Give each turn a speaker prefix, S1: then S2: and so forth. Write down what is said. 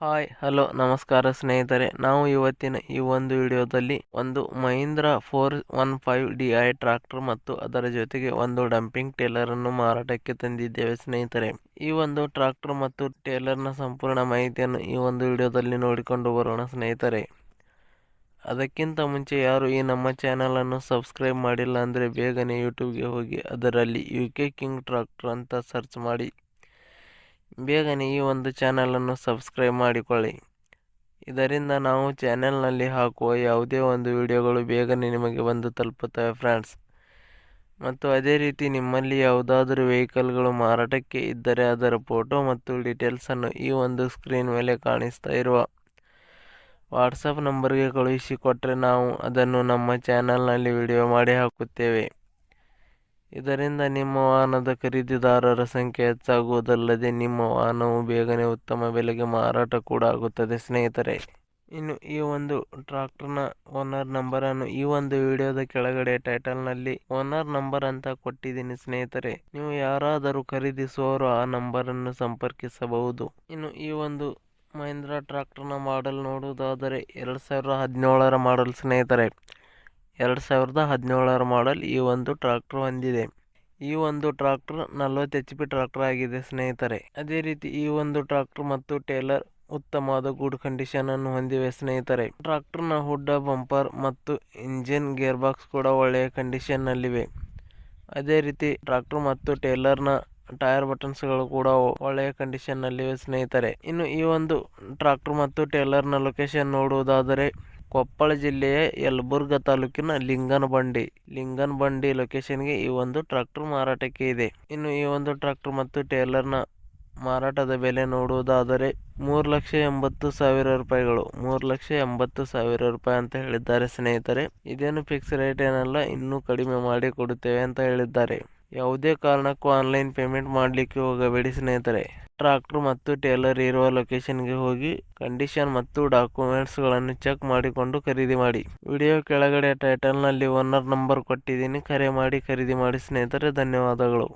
S1: Hi, hello, ನಮಸ್ಕಾರ ಸ್ನೇಹಿತರೆ. ನಾವು ಇವತ್ತಿನ ಈ ಒಂದು ವಿಡಿಯೋದಲ್ಲಿ ಒಂದು Mahindra four one five D I tractor ಮತ್ತು ಅದರ ಜೊತೆಗೆ ಒಂದು ಡಂಪಿಂಗ್ ಟೇಲರ್ ಅನ್ನು ಮಾರಾಟಕ್ಕೆ ತಂದಿದ್ದೇವೆ ಸ್ನೇಹಿತರೆ. ಈ ಒಂದು ಟ್ರಾಕ್ಟರ್ ಮತ್ತು ಟೇಲರ್ನ ಸಂಪೂರ್ಣ ಮಾಹಿತಿಯನ್ನು ಈ ಒಂದು ವಿಡಿಯೋದಲ್ಲಿ ನೋಡಿಕೊಂಡು ಬರೋಣ ಸ್ನೇಹಿತರೆ. ಅದಕ್ಕಿಂತ ಮುಂಚೆ ಯಾರು ಈ ನಮ್ಮ ಚಾನಲನ್ನು ಸಬ್ಸ್ಕ್ರೈಬ್ ಮಾಡಿಲ್ಲ ಅಂದರೆ ಬೇಗನೆ ಯೂಟ್ಯೂಬ್ಗೆ ಹೋಗಿ ಅದರಲ್ಲಿ ಯು ಕೆ ಕಿಂಗ್ ಟ್ರಾಕ್ಟರ್ ಅಂತ ಸರ್ಚ್ ಮಾಡಿ. ಬೇಗನೆ ಈ ಒಂದು ಚಾನಲನ್ನು ಸಬ್ಸ್ಕ್ರೈಬ್ ಮಾಡಿಕೊಳ್ಳಿ. ಇದರಿಂದ ನಾವು ಚಾನೆಲ್ನಲ್ಲಿ ಹಾಕುವ ಯಾವುದೇ ಒಂದು ವಿಡಿಯೋಗಳು ಬೇಗನೆ ನಿಮಗೆ ಬಂದು ತಲುಪುತ್ತವೆ ಫ್ರೆಂಡ್ಸ್. ಮತ್ತು ಅದೇ ರೀತಿ ನಿಮ್ಮಲ್ಲಿ ಯಾವುದಾದರೂ ವೆಹಿಕಲ್ಗಳು ಮಾರಾಟಕ್ಕೆ ಇದ್ದರೆ ಅದರ ಫೋಟೋ ಮತ್ತು ಡೀಟೇಲ್ಸನ್ನು ಈ ಒಂದು ಸ್ಕ್ರೀನ್ ಮೇಲೆ ಕಾಣಿಸ್ತಾ ಇರುವ ವಾಟ್ಸಪ್ ನಂಬರ್ಗೆ ಕಳುಹಿಸಿಕೊಟ್ಟರೆ ನಾವು ಅದನ್ನು ನಮ್ಮ ಚಾನಲ್ನಲ್ಲಿ ವಿಡಿಯೋ ಮಾಡಿ ಹಾಕುತ್ತೇವೆ. ಇದರಿಂದ ನಿಮ್ಮ ವಾಹನದ ಖರೀದಿದಾರರ ಸಂಖ್ಯೆ ಹೆಚ್ಚಾಗುವುದಲ್ಲದೆ ನಿಮ್ಮ ವಾಹನವು ಬೇಗನೆ ಉತ್ತಮ ಬೆಲೆಗೆ ಮಾರಾಟ ಕೂಡ ಆಗುತ್ತದೆ. ಸ್ನೇಹಿತರೆ, ಇನ್ನು ಈ ಒಂದು ಟ್ರಾಕ್ಟರ್ನ ಓನರ್ ನಂಬರನ್ನು ಈ ಒಂದು ವಿಡಿಯೋದ ಕೆಳಗಡೆ ಟೈಟಲ್ನಲ್ಲಿ ಓನರ್ ನಂಬರ್ ಅಂತ ಕೊಟ್ಟಿದ್ದೀನಿ. ಸ್ನೇಹಿತರೆ, ನೀವು ಯಾರಾದರೂ ಖರೀದಿಸುವವರು ಆ ನಂಬರನ್ನು ಸಂಪರ್ಕಿಸಬಹುದು. ಇನ್ನು ಈ ಒಂದು ಮಹೇಂದ್ರ ಟ್ರಾಕ್ಟರ್ನ ಮಾಡೆಲ್ ನೋಡುವುದಾದರೆ ಎರಡು ಸಾವಿರದ ಹದಿನೇಳರ ಮಾಡೆಲ್ ಸ್ನೇಹಿತರೆ ಎರಡು ಸಾವಿರದ ಹದಿನೇಳರ ಮಾಡಲ್ ಈ ಒಂದು ಟ್ರಾಕ್ಟರ್ ಹೊಂದಿದೆ. ಈ ಒಂದು ಟ್ರಾಕ್ಟರ್ ನಲ್ವತ್ತು ಎಚ್ ಪಿ ಟ್ರಾಕ್ಟರ್ ಆಗಿದೆ ಸ್ನೇಹಿತರೆ. ಅದೇ ರೀತಿ ಈ ಒಂದು ಟ್ರಾಕ್ಟರ್ ಮತ್ತು ಟೇಲರ್ ಉತ್ತಮವಾದ ಗುಡ್ ಕಂಡೀಷನ್ ಅನ್ನು ಹೊಂದಿವೆ ಸ್ನೇಹಿತರೆ. ಟ್ರಾಕ್ಟರ್ನ ಹುಡ್ಡ ಬಂಪರ್ ಮತ್ತು ಇಂಜಿನ್ ಗೇರ್ ಬಾಕ್ಸ್ ಕೂಡ ಒಳ್ಳೆಯ ಕಂಡೀಷನ್ ನಲ್ಲಿವೆ. ಅದೇ ರೀತಿ ಟ್ರಾಕ್ಟರ್ ಮತ್ತು ಟೇಲರ್ನ ಟೈರ್ ಬಟನ್ಸ್ಗಳು ಕೂಡ ಒಳ್ಳೆಯ ಕಂಡೀಷನ್ ನಲ್ಲಿವೆ ಸ್ನೇಹಿತರೆ. ಇನ್ನು ಈ ಒಂದು ಟ್ರಾಕ್ಟರ್ ಮತ್ತು ಟೇಲರ್ನ ಲೊಕೇಶನ್ ನೋಡುವುದಾದರೆ ಕೊಪ್ಪಳ ಜಿಲ್ಲೆಯ ಯಲಬುರ್ಗಾ ತಾಲೂಕಿನ ಲಿಂಗನಬಂಡಿ. ಲೊಕೇಶನ್ ಲೊಕೇಶನ್ಗೆ ಈ ಒಂದು ಟ್ರಾಕ್ಟರ್ ಮಾರಾಟಕ್ಕೆ ಇದೆ. ಇನ್ನು ಈ ಒಂದು ಟ್ರಾಕ್ಟರ್ ಮತ್ತು ಟೇಲರ್ನ ಮಾರಾಟದ ಬೆಲೆ ನೋಡುವುದಾದರೆ ಮೂರು ಲಕ್ಷ ಎಂಬತ್ತು ಸಾವಿರ ರೂಪಾಯಿಗಳು. ಮೂರು ಲಕ್ಷ ಎಂಬತ್ತು ಸಾವಿರ ರೂಪಾಯಿ ಅಂತ ಹೇಳಿದ್ದಾರೆ ಸ್ನೇಹಿತರೆ. ಇದೇನು ಫಿಕ್ಸ್ ರೇಟ್ ಏನಲ್ಲ, ಇನ್ನೂ ಕಡಿಮೆ ಮಾಡಿ ಕೊಡುತ್ತೇವೆ ಅಂತ ಹೇಳಿದ್ದಾರೆ. ಯಾವುದೇ ಕಾರಣಕ್ಕೂ ಆನ್ಲೈನ್ ಪೇಮೆಂಟ್ ಮಾಡಲಿಕ್ಕೆ ಹೋಗಬೇಡಿ ಸ್ನೇಹಿತರೆ. ಟ್ರಾಕ್ಟರ್ ಮತ್ತು ಟೇಲರ್ ಇರುವ ಲೊಕೇಶನ್ಗೆ ಹೋಗಿ ಕಂಡೀಷನ್ ಮತ್ತು ಡಾಕ್ಯುಮೆಂಟ್ಸ್ಗಳನ್ನು ಚೆಕ್ ಮಾಡಿಕೊಂಡು ಖರೀದಿ ಮಾಡಿ. ವಿಡಿಯೋ ಕೆಳಗಡೆ ಟೈಟಲ್ನಲ್ಲಿ ಓನರ್ ನಂಬರ್ ಕೊಟ್ಟಿದ್ದೀನಿ. ಕರೆ ಮಾಡಿ, ಖರೀದಿ ಮಾಡಿ ಸ್ನೇಹಿತರೆ, ಧನ್ಯವಾದಗಳು.